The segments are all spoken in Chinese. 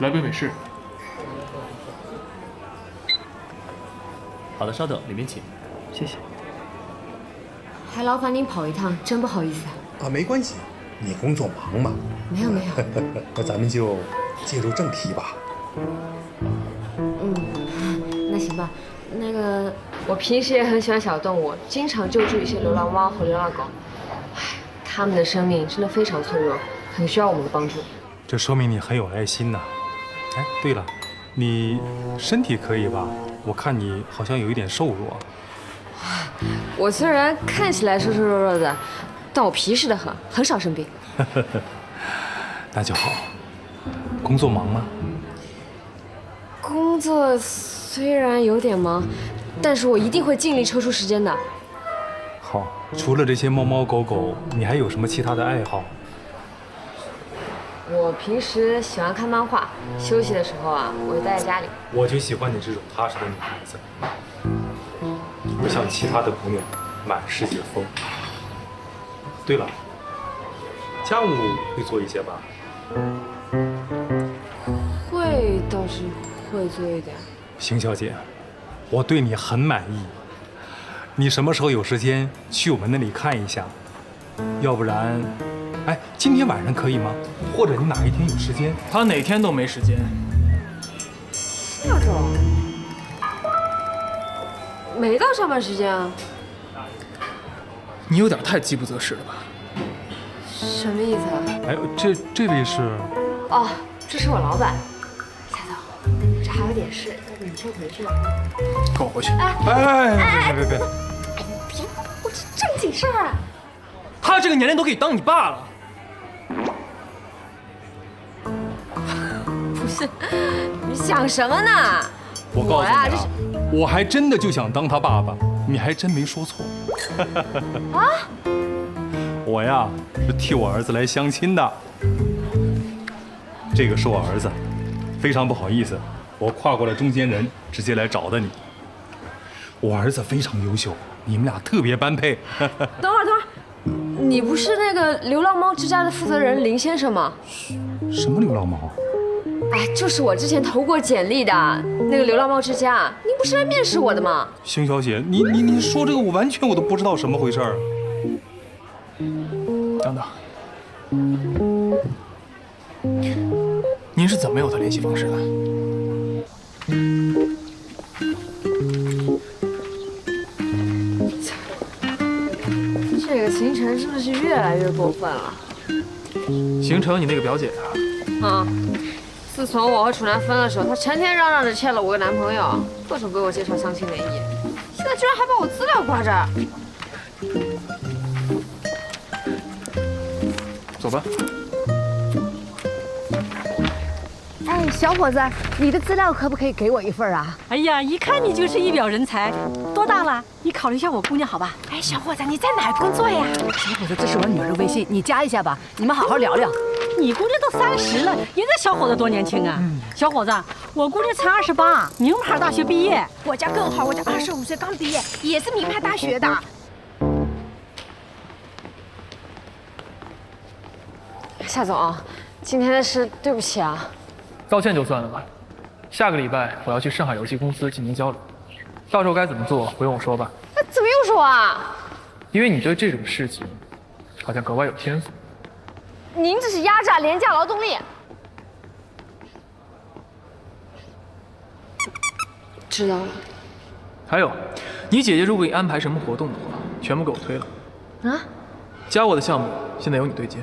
来杯美式。好的，稍等，里面请。谢谢。还劳烦您跑一趟，真不好意思啊。啊，没关系，你工作忙嘛。没有没有，那咱们就进入正题吧。嗯，那行吧。那个，我平时也很喜欢小动物，经常救助一些流浪猫和流浪狗。唉，它们的生命真的非常脆弱，很需要我们的帮助。这说明你很有爱心呐。哎，对了，你身体可以吧？我看你好像有一点瘦弱。我虽然看起来瘦瘦弱弱的，但我皮实的很，很少生病。那就好。工作忙吗？工作虽然有点忙，但是我一定会尽力抽出时间的。好，除了这些猫猫狗狗，你还有什么其他的爱好？我平时喜欢看漫画，休息的时候啊，我就待在家里。我就喜欢你这种踏实的女孩子，不像其他的姑娘满世界疯。对了，家务会做一些吧？会倒是会做一点。邢小姐，我对你很满意。你什么时候有时间去我们那里看一下？要不然，哎，今天晚上可以吗？或者你哪一天有时间？他哪天都没时间。夏总，没到上班时间啊？你有点太饥不择食了吧？什么意思啊？哎，这这位是？哦，这是我老板。夏总，这还有点事，要不你先回去吧。跟我回去。哎哎哎，别别别！哎别，我这正经事儿。他这个年龄都可以当你爸了。不是，你想什么呢？我告诉你啊呀这是，我还真的就想当他爸爸，你还真没说错。啊？我呀是替我儿子来相亲的。这个是我儿子，非常不好意思，我跨过了中间人，直接来找的你。我儿子非常优秀，你们俩特别般配。等会儿，等会儿，你不是那个流浪猫之家的负责人林先生吗？什么流浪猫？哎，就是我之前投过简历的那个流浪猫之家，您不是来面试我的吗？邢小姐，你你你说这个，我完全我都不知道什么回事儿。等等，您是怎么有他联系方式的？行程是不是越来越过分了。行程，你那个表姐啊，啊！自从我和楚南分了手，她成天嚷嚷着欠了我个男朋友，各种给我介绍相亲联谊，现在居然还把我资料挂这儿。走吧。哎，小伙子，你的资料可不可以给我一份啊？哎呀，一看你就是一表人才，多大了？你考虑一下我姑娘好吧？哎，小伙子，你在哪儿工作呀？小伙子，这是我女儿的微信，你加一下吧，你们好好聊聊。你姑娘都三十了，人家小伙子多年轻啊！小伙子，我姑娘才二十八，名牌大学毕业。我家更好，我家二十五岁刚毕业，也是名牌大学的。夏总，今天的事对不起啊。道歉就算了吧。下个礼拜我要去上海游戏公司进行交流，到时候该怎么做不用我说吧？那怎么又是我啊？因为你对这种事情好像格外有天赋。您这是压榨廉价劳动力。知道了。还有，你姐姐如果给你安排什么活动的话，全部给我推了。啊？加我的项目现在由你对接。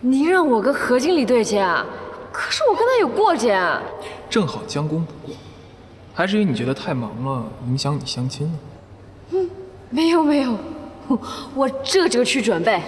您让我跟何经理对接啊？可是我跟他有过节啊。正好将功补过，还是因为你觉得太忙了，影响你相亲了？没有没有，我这就去准备。